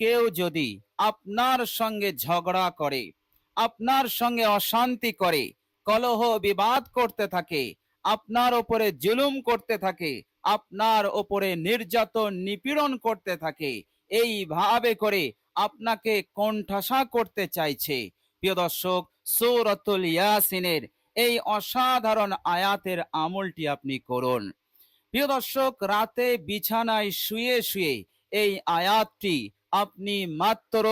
কেউ যদি আপনার সঙ্গে ঝগড়া করে, আপনার সঙ্গে অশান্তি করে, কলহ বিবাদ করতে থাকে, আপনার ওপরে জুলুম করতে থাকে, আপনার ওপরে নির্যাতন নিপীড়ন করতে থাকে, এইভাবে করে আপনাকে কোণঠাসা করতে চাইছে। প্রিয় দর্শক, সৌরতুল ইয়াসিনের এই অসাধারণ আয়াতের আমলটি আপনি করুন। প্রিয় দর্শক, রাতে বিছানায় শুয়ে শুয়ে এই আয়াতটি আপনি মাত্র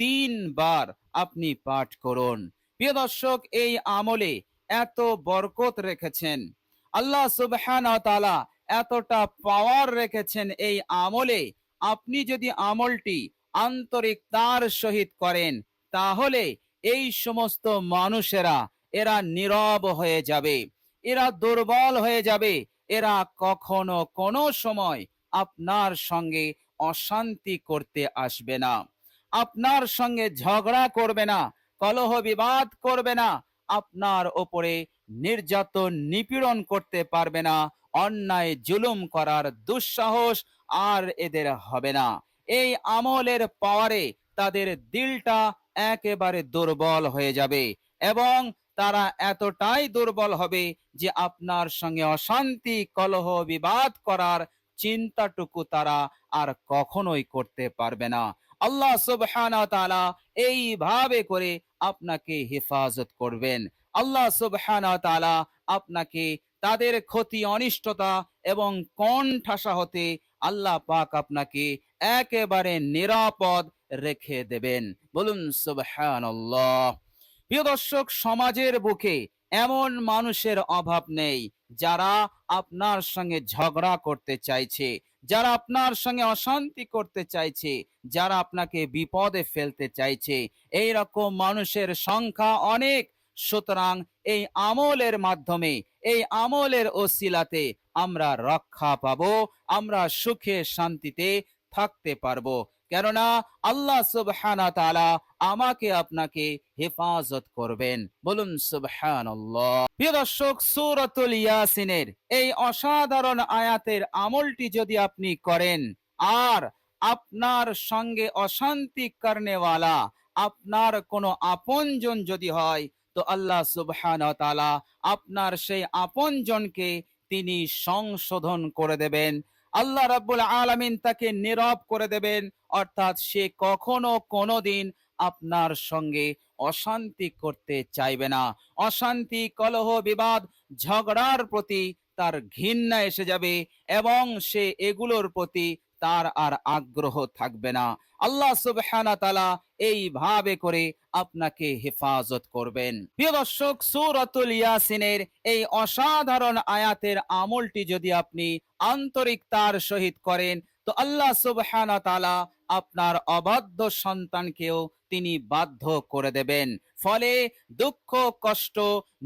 তিনবার আপনি পাঠ করুন। প্রিয় দর্শক, এই আমলে এত বরকত রেখেছেন। আল্লাহ সুবহান এতটা পাওয়ার রেখেছেন এই আমলে। আপনি যদি আমলটি আন্তরিক তার সহিত করেন, তাহলে এই সমস্ত মানুষেরা, এরা নীরব হয়ে যাবে। এরা দুর্বল হয়ে যাবে। এরা কখনো কোনো সময় আপনার সঙ্গে অশান্তি করতে আসবে না। আপনার সঙ্গে ঝগড়া করবে না, কলহ বিবাদ করবে না, আপনার ওপরে নির্যাতন নিপীড়ন করতে পারবে না, অন্যায় জুলুম করার দুঃসাহস আর এদের হবে না। এই আমলের পাওয়ারে তাদের দিলটা একেবারে দুর্বল হয়ে যাবে এবং তারা এতটাই দুর্বল হবে যে আপনার সঙ্গে অশান্তি, কলহ বিবাদ করার চিন্তাটুকু তারা আর কখনোই করতে পারবে না। আল্লাহ সুবহানাহু তাআলা এইভাবে করে আপনাকে হেফাজত করবেন। আল্লাহ সুবহানাহু তাআলা আপনাকে তাদের ক্ষতি, অনিষ্টতা এবং কণ্ঠাসা হতে আল্লাহ পাক আপনাকে একেবারে নিরাপদ রেখে দেবেন। বলুন সুবহানাল্লাহ। প্রিয় দর্শক, সমাজের বুকে এমন মানুষের অভাব নেই যারা আপনার সঙ্গে ঝগড়া করতে চাইছে, যারা আপনার সঙ্গে অশান্তি করতে চাইছে, যারা আপনাকে বিপদে ফেলতে চাইছে। এই রকম মানুষের সংখ্যা অনেক। সুতরাং এই আমলের মাধ্যমে, এই আমলের ওসিলাতে আমরা রক্ষা পাবো, আমরা সুখে শান্তিতে থাকতে পারব। কেননা আল্লাহ সুবহানা তাআলা আমাকে আপনাকে হেফাজত করবেন। বলুন সুবহানাল্লাহ। প্রিয় দর্শক, সূরাতুল ইয়াসিনের এই অসাধারণ আয়াতের আমলটি যদি আপনি করেন, আর আপনার সঙ্গে অশান্তি করনেওয়ালা আপনার কোনো আপনজন যদি হয়, তো আল্লাহ তাআলা আপনার সেই আপনজনকে তিনি সংশোধন করে দেবেন। আল্লাহ রাব্বুল আলামিন তাকে নীরব করে দেবেন, অর্থাৎ সে কখনো কোনোদিন আপনার সঙ্গে অশান্তি করতে চাইবে না। অশান্তি, কলহ, বিবাদ, ঝগড়ার প্রতি তার ঘৃণা এসে যাবে এবং সে এগুলোর প্রতি তার আর আগ্রহ থাকবে না। আল্লাহ সুবহানা তাআলা এইভাবে করে আপনাকে হেফাজত করবেন। প্রিয় দর্শক, সূরাতুল ইয়াসিনের এই অসাধারণ আয়াতের আমলটি যদি আপনি আন্তরিকতার সহিত করেন, তো আল্লাহ সুবহানা তাআলা আপনার অবাধ্য সন্তানকেও তিনি বাধ্য করে দেবেন। ফলে দুঃখ, কষ্ট,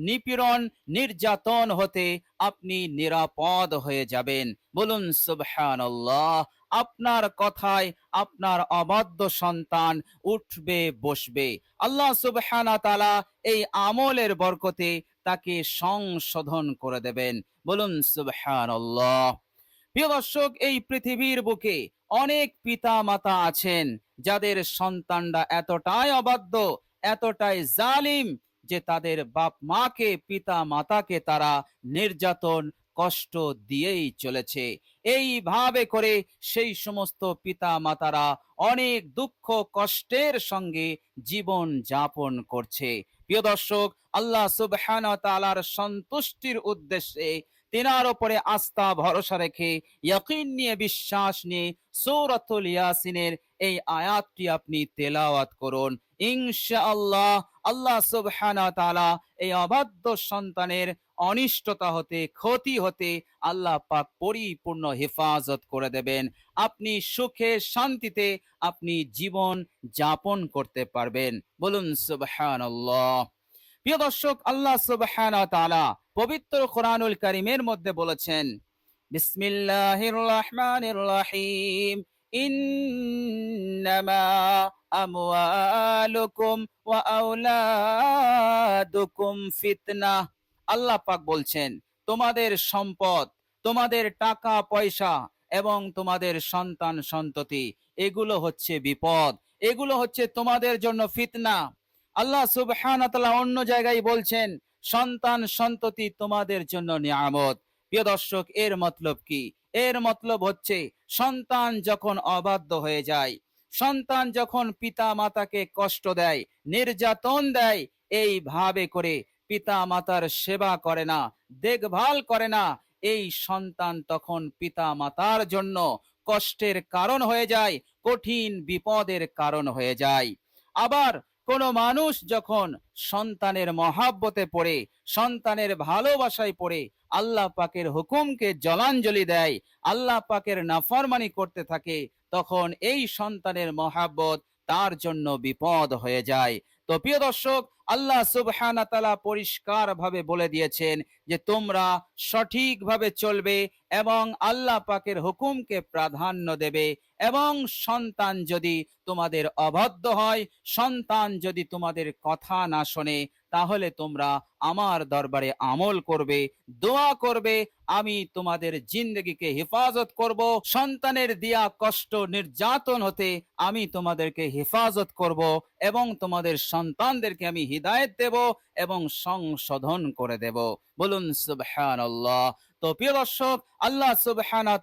নিপীড়ন, নির্যাতন হতে আপনি নিরাপদ হয়ে যাবেন। বলুন সুবহানাল্লাহ আপনার কথায় আপনার অবাধ্য সন্তান উঠবে, বসবে। আল্লাহ সুবহানা তালা এই আমলের বরকতে তাকে সংশোধন করে দেবেন। বলুন, সুবহানাল্লাহ। প্রিয় দর্শক, এই পৃথিবীর বুকে অনেক পিতা মাতা আছেন, যাদের সন্তানরা এতটাই অবাধ্য, এতটাই জালিম যে তাদের বাপ মাকে পিতা মাতাকে তারা নির্যাতন কষ্ট দিয়েই চলেছে। এইভাবে করে সেই সমস্ত পিতা মাতারা অনেক দুঃখ কষ্টের সঙ্গে জীবন যাপন করছে। প্রিয় দর্শক, আল্লাহ সুবহানাহু ওয়া তাআলার সন্তুষ্টির উদ্দেশ্যে তেনার ওপরে আস্থা, ভরসা রেখে, ইয়াকিন নিয়ে, বিশ্বাস নিয়ে সূরাতুল ইয়াসিনের এই আয়াতটি আপনি তেলাওয়াত করুন। ইনশাআল্লাহ, আল্লাহ সুবহানাহু ওয়া তাআলা এই অবাধ্য সন্তানের অনিষ্টতা হতে, ক্ষতি হতে আল্লাহ পাক পরিপূর্ণ হেফাজত করে দেবেন। আপনি সুখে, শান্তিতে আপনি জীবন যাপন করতে পারবেন। বলুন, সুবহানাল্লাহ। প্রিয় দর্শক, আল্লাহ তাআলা পবিত্র কোরআনুল কারীমের মধ্যে বলেছেন, বিসমিল্লাহির রহমানির রহিম ফিতনাহ। আল্লাহ পাক বলছেন, তোমাদের সম্পদ, তোমাদের টাকা, পয়সা এবং তোমাদের সন্তান, সন্ততি, এগুলো হচ্ছে বিপদ, এগুলো হচ্ছে তোমাদের জন্য ফিতনা। আল্লাহ তাআলা অন্য জায়গায় বলছেন, সন্তান, সন্ততি তোমাদের জন্য নিয়ামত। প্রিয় দর্শক, এর মতলব কি? এর মতলব হচ্ছে, সন্তান যখন অবাধ্য হয়ে যায়, সন্তান যখন পিতা মাতাকে কষ্ট দেয়, নির্যাতন দেয়, এইভাবে করে পিতা মাতার সেবা করে না, দেখভাল করে না, এই সন্তান তখন পিতা মাতার জন্য কষ্টের কারণ হয়ে যায়, কঠিন বিপদের কারণ হয়ে যায়। আবার কোনো মানুষ যখন সন্তানের মহাব্বতে পড়ে, সন্তানের ভালোবাসায় পড়ে, আল্লাহ পাকের হুকুমকে জলাঞ্জলি দেয়, আল্লাহ পাকের নাফরমানি করতে থাকে, তখন এই সন্তানের মহাব্বত তার জন্য বিপদ হয়ে যায়। তো প্রিয় দর্শক আল্লাহ সুবহানা তালা পরিষ্কার ভাবে বলে দিয়েছেন যে তোমরা সঠিকভাবে চলবে এবং আল্লাহ পাকের হুকুমকে প্রাধান্য দেবে এবং সন্তান যদি তোমাদের অবাধ্য হয়, সন্তান যদি তোমাদের কথা না শোনে, তাহলে তোমরা আমার দরবারে আমল করবে, দোয়া করবে, আমি তোমাদের জিন্দগিকে হেফাজত করব, সন্তানের দিয়া কষ্ট নির্যাতন হতে আমি তোমাদেরকে হেফাজত করব এবং তোমাদের সন্তানদেরকে আমি হিদায়ত দেব এবং সংশোধন করে দেব। বলুন, সুবহানাল্লাহ। তো প্রিয় দর্শক, আল্লাহ সুবহানা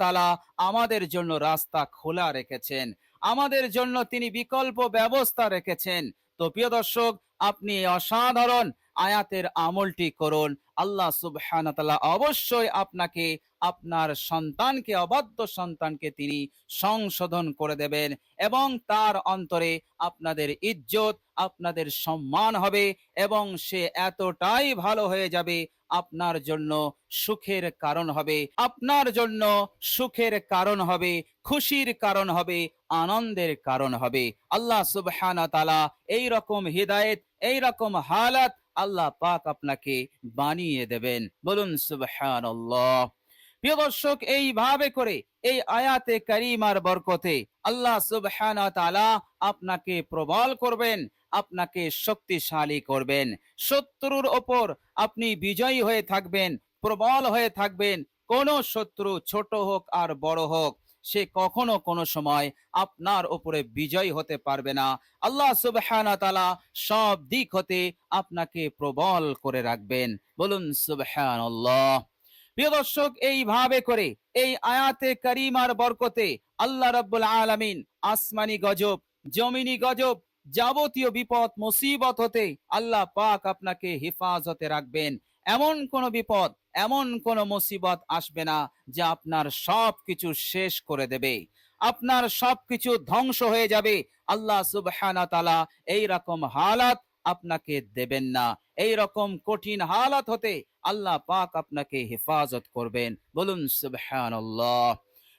আমাদের জন্য রাস্তা খোলা রেখেছেন। আমাদের জন্য তিনি বিকল্প ব্যবস্থা রেখেছেন। তো প্রিয় দর্শক, আপনি অসাধারণ আয়াতের আমলটি করুন। আল্লাহ সুবহানাহু ওয়া অবশ্যই আপনাকে আপনার সন্তানকে, অবাধ্য সন্তানকে তিনি সংশোধন করে দেবেন এবং তার অন্তরে আপনাদের ইজ্জত, আপনাদের সম্মান হবে এবং সে এতটাই ভালো হয়ে যাবে, আপনার জন্য সুখের কারণ হবে। আপনার জন্য সুখের কারণ হবে, খুশির কারণ হবে, আনন্দের কারণ হবে। আল্লাহ সুবহানাহু ওয়া তাআলা এই রকম হিদায়েত এই রকম হালাত আল্লাহ পাক আপনাকে বানিয়ে দেবেন। বলুন সুবহানাল্লাহ। প্রিয় দর্শক, এইভাবে করে এই আয়াতে কারিমার বরকতে আল্লাহ সুবহানাহু ওয়া তাআলা আপনাকে প্রবল করবেন, আপনাকে শক্তিশালী করবেন। শত্রুর ওপর আপনি বিজয়ী হয়ে থাকবেন, প্রবল হয়ে থাকবেন। কোন শত্রু ছোট হোক আর বড় হোক, সে কখনো কোনো সময় আপনার উপরে বিজয় হতে পারবে না। আল্লাহ সুবহানাহু ওয়া তাআলা সব দিক হতে আপনাকে প্রবল করে রাখবেন। বলুন সুবহানাল্লাহ। প্রিয় দর্শক, এইভাবে করে এই আয়াতে কারিমার বরকতে আল্লাহ রাব্বুল আলামিন আসমানি গজব, জমিনি গজব যাবতীয় বিপদ, মুসিবত হতে আল্লাহ পাক আপনাকে হেফাজতে রাখবেন। এমন কোন বিপদ, এমন কোন মুসিবত আসবে না যা আপনার সব কিছু শেষ করে দেবে। আপনার সবকিছু ধ্বংস হয়ে যাবে। আল্লাহ সুবহানাহু ওয়া তাআলা এই রকম হালাত আপনাকে দেবেন না। এই রকম কঠিন হালাত হতে আল্লাহ পাক আপনাকে হেফাজত করবেন। বলুন, সুবহানাল্লাহ।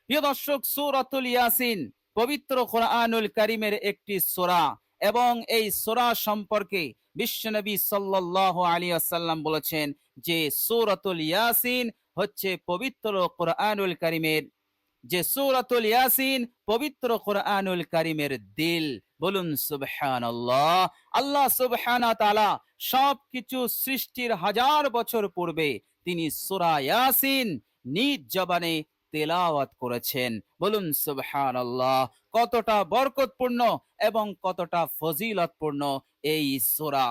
প্রিয় দর্শক, সূরাতুল ইয়াসিন পবিত্র কোরআনুল কারীমের একটি সূরা এবং এই সূরা সম্পর্কে বিশ্বনবী সাল্লাল্লাহু আলাইহি ওয়াসাল্লাম বলেছেন যে সূরাতুল ইয়াসিন হচ্ছে পবিত্র কোরআনুল কারীমের, যে সূরাতুল ইয়াসিন পবিত্র কোরআনুল কারীমের দিল। বলুন, সুবহানাল্লাহ। আল্লাহ আল্লাহ সুবহান তাআলা সবকিছু সৃষ্টির হাজার বছর পূর্বে তিনি সূরা ইয়াসিন নিজ জবানে তেলাওয়াত করেছেন। বলুন, সুবহানাল্লাহ, কতটা বরকতপূর্ণ এবং কতটা ফজিলতপূর্ণ এই সূরা।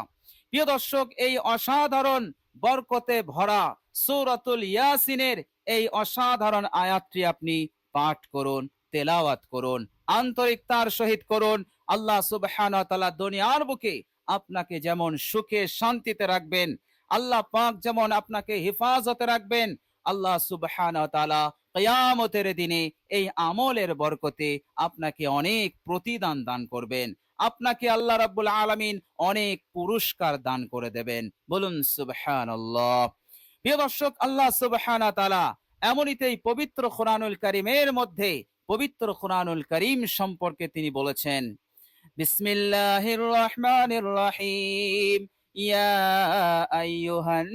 প্রিয় দর্শক, এই অসাধারণ বরকতে ভরা সূরাতুল ইয়াসিনের এই অসাধারণ আয়াতটি আপনি পাঠ করুন, তেলাওয়াত করুন, আন্তরিকতার সহিত করুন আল্লাহ সুবহানাহু ওয়া তাআলা দুনিয়ার বুকে আপনাকে যেমন সুখে, শান্তিতে রাখবেন, আল্লাহ পাক যেমন আপনাকে হেফাজতে রাখবেন, আল্লাহ সুবহানাহু ওয়া তাআলা কিয়ামতের দিনে এই আমলের বরকতে আপনাকে অনেক প্রতিদান দান করবেন। আপনাকে আল্লাহ রাব্বুল আলামিন অনেক পুরস্কার দান করে দেবেন। বলুন সুবহানাল্লাহ। প্রিয় দর্শক, আল্লাহ সুবহানাহু ওয়া তাআলা এমনিতেই পবিত্র কোরআনুল কারীমের মধ্যে পবিত্র কোরআনুল করিম সম্পর্কে তিনি বলেছেন বিসমিল্লাহির রহমানির রহিম ইয়া আইয়ুহান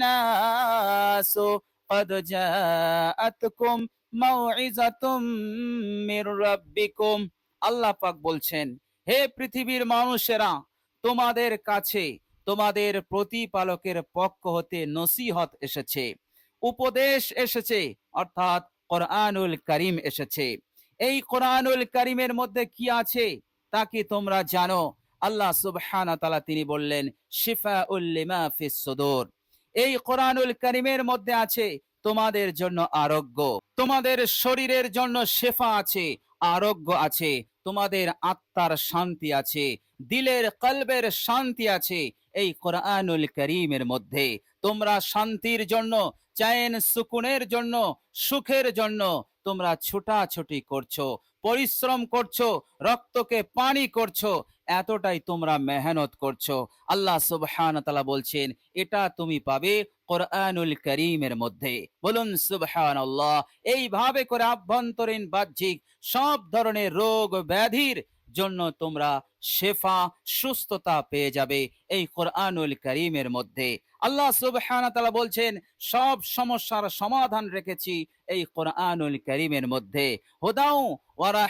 নাসু قد جاءتكم মাউইজাতুম মির রাব্বিকুম আল্লাহ পাক বলছেন হে পৃথিবীর মানুষেরা তোমাদের কাছে তোমাদের প্রতিপালকের পক্ষ হতে নসিহত এসেছে উপদেশ এসেছে অর্থাৎ কোরআনুল করিম এসেছে এই কোরআনুল করিমের মধ্যে কি আছে তা কি তোমরা জানো? আল্লাহ সুবহানাহু তাআলা তিনি বললেন, শিফাউল লিমা ফিস এই কোরআনুল করিমের মধ্যে আছে, তোমাদের জন্য আরোগ্য। তোমাদের শরীরের জন্য শেফা আছে, আরোগ্য আছে। তোমাদের আত্মার শান্তি আছে, দিলের কলবের শান্তি আছে এই কোরআনুল করিমের মধ্যে। তোমরা শান্তির জন্য চায়েন সুকুনের জন্য, সুখের জন্য তোমরা ছোটাছুটি করছ। পরিশ্রম করছ, রক্তকে পানি করছ, এতটাই তোমরা মেহনত করছ। আল্লাহ সুবহান তালা বলছেন, এটা তুমি পাবে কোরআনুল করিমের মধ্যে। বলুন সুবহান আল্লাহ এইভাবে করে আভ্যন্তরীণ, বাহ্যিক, সব ধরনের রোগ, ব্যাধির জন্য তোমরা শেফা, সুস্থতা পেয়ে যাবে এই কোরআনুল করিমের মধ্যে। আল্লাহ সুবহানাহু বলছেন, সব সমস্যার সমাধান রেখেছি এই কোরআনুল করিমের মধ্যে। হুদাউ ওয়া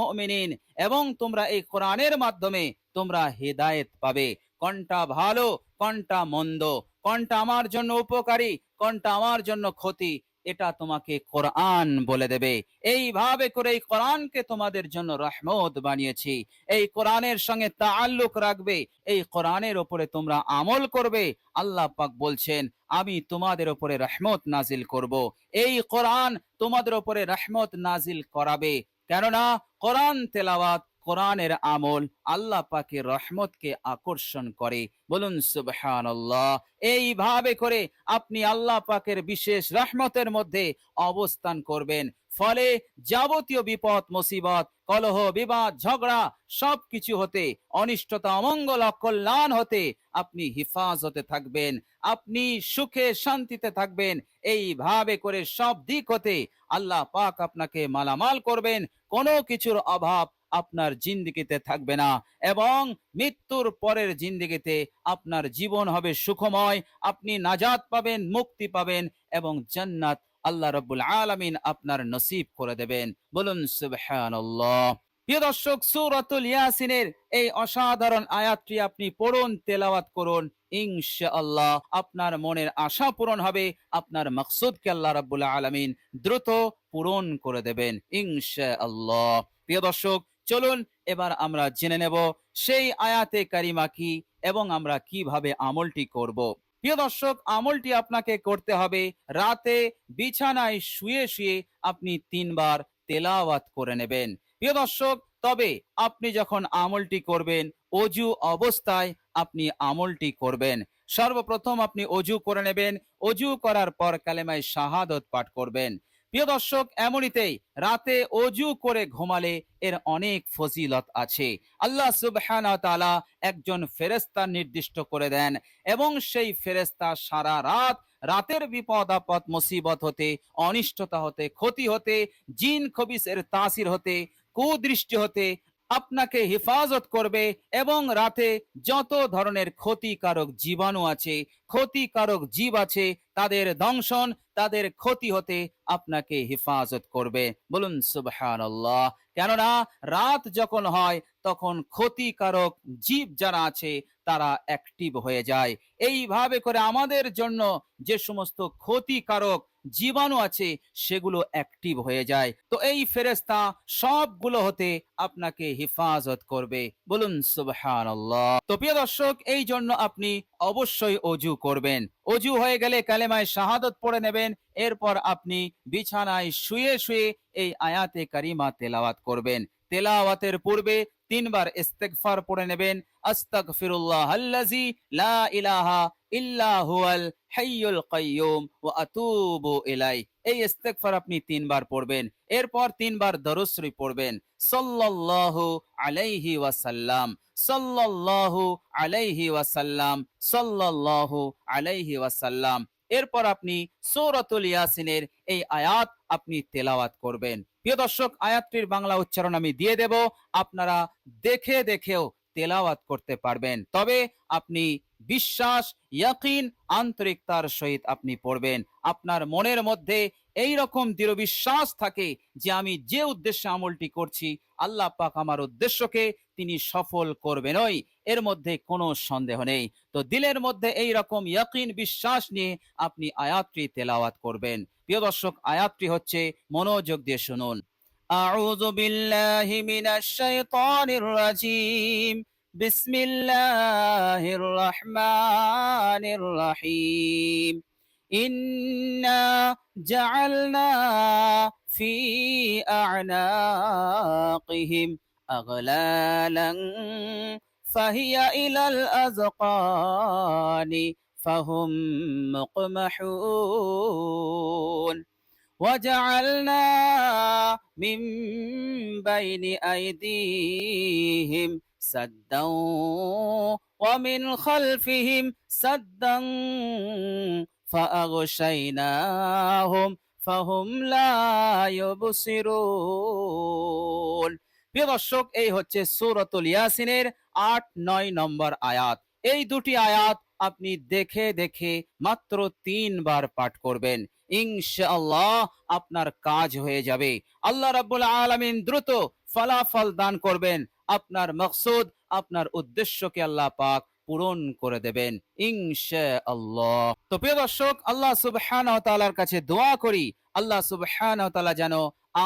মুমিনিন, এবং তোমরা এই কোরআনের মাধ্যমে তোমরা হেদায়েত পাবে। কোনটা ভালো, কোনটা মন্দ, কোনটা আমার জন্য উপকারী, কোনটা আমার জন্য ক্ষতি এটা তোমাকে কোরআন বলে দেবে। এইভাবে করে এই কোরআনকে তোমাদের জন্য রহমত বানিয়েছি। এই কোরআনের সঙ্গে তাআল্লুক রাখবে। এই কোরআনের ওপরে তোমরা আমল করবে। আল্লাহ পাক বলছেন, আমি তোমাদের ওপরে রহমত নাজিল করব। এই কোরআন তোমাদের ওপরে রহমত নাজিল করাবে। কেননা কোরআন তেলাওয়াত কোরআনের আমল আল্লাহ পাকের রহমতকে আকর্ষণ করে। বলুন, সুবহানাল্লাহ। এইভাবে করে আপনি আল্লাহ পাকের বিশেষ রহমতের মধ্যে অবস্থান করবেন। ফলে যাবতীয় বিপদ, মুসিবত, কলহ, বিবাদ, ঝগড়া সবকিছু হতে, অনিষ্টতা, অমঙ্গল, অকল্যাণ হতে আপনি হিফাজতে থাকবেন। আপনি সুখে, শান্তিতে থাকবেন। এইভাবে করে সব দিক হতে আল্লাহ পাক আপনাকে মালামাল করবেন। কোনো কিছুর অভাব আপনার জিন্দিগিতে থাকবে না এবং মৃত্যুর পরের জিন্দিগিতে আপনার জীবন হবে সুখময়। আপনি নাজাত পাবেন, মুক্তি পাবেন এবং জান্নাত আল্লাহ রব্বুল আলামিন আপনার নসিব করে দেবেন। বলুন, সুবহানাল্লাহ। প্রিয় দর্শক, সূরাতুল ইয়াসিনের এই অসাধারণ আয়াতটি আপনি পড়ুন, তেলাওয়াত করুন, ইনশাআল্লাহ আপনার মনের আশা পূরণ হবে, আপনার মাকসুদকে আল্লাহ রাব্বুল আলামিন দ্রুত পূরণ করে দেবেন, ইনশাআল্লাহ। প্রিয় দর্শক চলুন এবার আমরা জেনে নেব সেই আয়াতে কারিমা কি এবং আমরা কীভাবে আমলটি করব। প্রিয় দর্শক, আমলটি আপনাকে করতে হবে রাতে বিছানায় শুয়ে শুয়ে আপনি তিনবার তেলাওয়াত করে নেবেন। প্রিয় দর্শক, তবে আপনি যখন আমলটি করবেন, অজু অবস্থায় আপনি আমলটি করবেন। সর্বপ্রথম আপনি অজু করে নেবেন। অজু করার পর কালেমায় শাহাদত পাঠ করবেন। প্রিয় দর্শক, এমনিতেই রাতে অজু করে ঘুমালে এর অনেক ফজিলত আছে। আল্লাহ সুবহান একজন ফেরেস্তা নির্দিষ্ট করে দেন এবং সেই ফেরেস্তা সারা রাত রাতের বিপদ, আপদ, মুসিবত হতে, অনিষ্টতা হতে, ক্ষতি হতে, জিন খবিসের তাসির হতে, কুদৃষ্টি হতে আপনাকে হেফাজত করবে এবং রাতে যত ধরনের ক্ষতিকারক জীবাণু আছে, ক্ষতিকারক জীব আছে, তাদের দংশন, তাদের ক্ষতি হতে আপনাকে হেফাজত করবে। বলুন, সুবহানাল্লাহ। কেননা, রাত যখন হয়, তখন ক্ষতিকারক জীব যারা আছে, তারা অ্যাক্টিভ হয়ে যায়। এইভাবে করে আমাদের জন্য যে সমস্ত ক্ষতিকারক জীবাণু আছে, সেগুলো অ্যাক্টিভ হয়ে যায়। তো এই ফেরেস্তা সবগুলো হতে আপনাকে হেফাজত করবে। বলুন, সুবহানাল্লাহ। তো প্রিয় দর্শক, এই জন্য আপনি অবশ্যই অজু করবেন। অজু হয়ে গেলে কালেমায় শাহাদত পড়ে নেবেন। এরপর আপনি বিছানায় শুয়ে শুয়ে এই আয়াতে কারিমা তেলাওয়াত করবেন। তেলাওয়াতের পূর্বে তিনবার ইস্তেকফার পড়ে নেবেন। আস্তাগফিরুল্লাহ আল্লাজি লা ইলাহা আপনি তিনবার পড়বেন, এরপর তিনবার দরুদ শরীফ পড়বেন। সাল্লাল্লাহু আলাইহি ওয়াসাল্লাম, সাল্লাল্লাহু আলাইহি ওয়াসাল্লাম, সাল্লাল্লাহু আলাইহি ওয়াসাল্লাম। এরপর আপনি সূরাতুল ইয়াসিনের এই আয়াত আপনি তেলাওয়াত করবেন। প্রিয় দর্শক, আয়াতটির বাংলা উচ্চারণ আমি দিয়ে দেব। আপনারা দেখে দেখেও তেলাওয়াত করতে পারবেন। তবে আপনি বিশ্বাস, ইয়াকিন, আন্তরিকতার সহিত আপনি পড়বেন। আপনার মনের মধ্যে এই রকম দৃঢ় বিশ্বাস থাকে যে আমি যে উদ্দেশ্যে আমলটি করছি, আল্লাহ পাক আমার উদ্দেশ্যকে তিনি সফল করবেনই এর মধ্যে কোনো সন্দেহ নেই। তো দিলের মধ্যে এই রকম ইয়াকিন বিশ্বাস নিয়ে আপনি আয়াতটি তেলাওয়াত করবেন। প্রিয় দর্শক, আয়াতটি হচ্ছে মনোযোগ দিয়ে শুনুন। আউযু বিল্লাহি মিনাশ শাইতানির রাজীম। بسم الله الرحمن الرحيم. إنا جعلنا في أعناقهم أغلالا فهي إلى الأذقان فهم مقمحون. وجعلنا من بين أيديهم سدا ومن خلفهم سدا فأغشيناهم فهم لا يبصرون প্রিয় দর্শক এই হচ্ছে সূরাতুল ইয়াসিনের আট নয় নম্বর আয়াত এই দুটি আয়াত আপনি দেখে দেখে মাত্র তিনবার পাঠ করবেন ইনশাআল্লাহ আপনার কাজ হয়ে যাবে। আল্লাহ রাব্বুল আলামিন দ্রুত ফলাফল দান করবেন। আপনার মকসুদ, আপনার উদ্দেশ্যকে আল্লাহ পাক পূরণ করে দেবেন। ইনশাআল্লাহ। তো প্রিয় দর্শক, আল্লাহ সুবহানাহু ওয়া তাআলার কাছে দোয়া করি। আল্লাহ সুবহানাহু ওয়া তাআলা যেন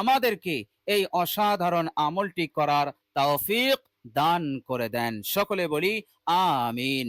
আমাদেরকে এই অসাধারণ আমলটি করার তৌফিক দান করে দেন। সকলে বলি, আমিন।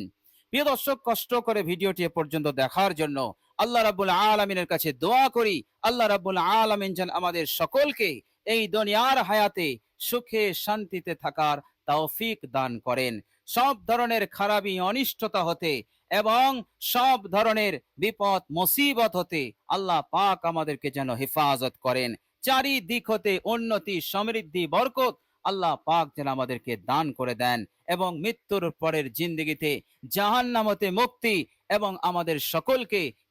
প্রিয় দর্শক, কষ্ট করে ভিডিওটি পর্যন্ত দেখার জন্য আল্লাহ রাব্বুল আলামিনের কাছে দোয়া করি। আল্লাহ রাব্বুল আলামিন যেন আমাদের সকলকে এই দুনিয়ার হায়াতে সুখে শান্তিতে থাকার তৌফিক দান করেন। সব ধরনের খারাপি অনিষ্টতা হতে এবং সব ধরনের বিপদ, মুসিবত হতে আল্লাহ পাক আমাদেরকে যেন হেফাজত করেন। চারিদিক হতে উন্নতি, সমৃদ্ধি, বরকত আল্লাহ পাক যেন আমাদেরকে দান করে দেন এবং মৃত্যুর পরের জিন্দগিতে জাহান্নামতে মুক্তি এবং আমাদের সকলকে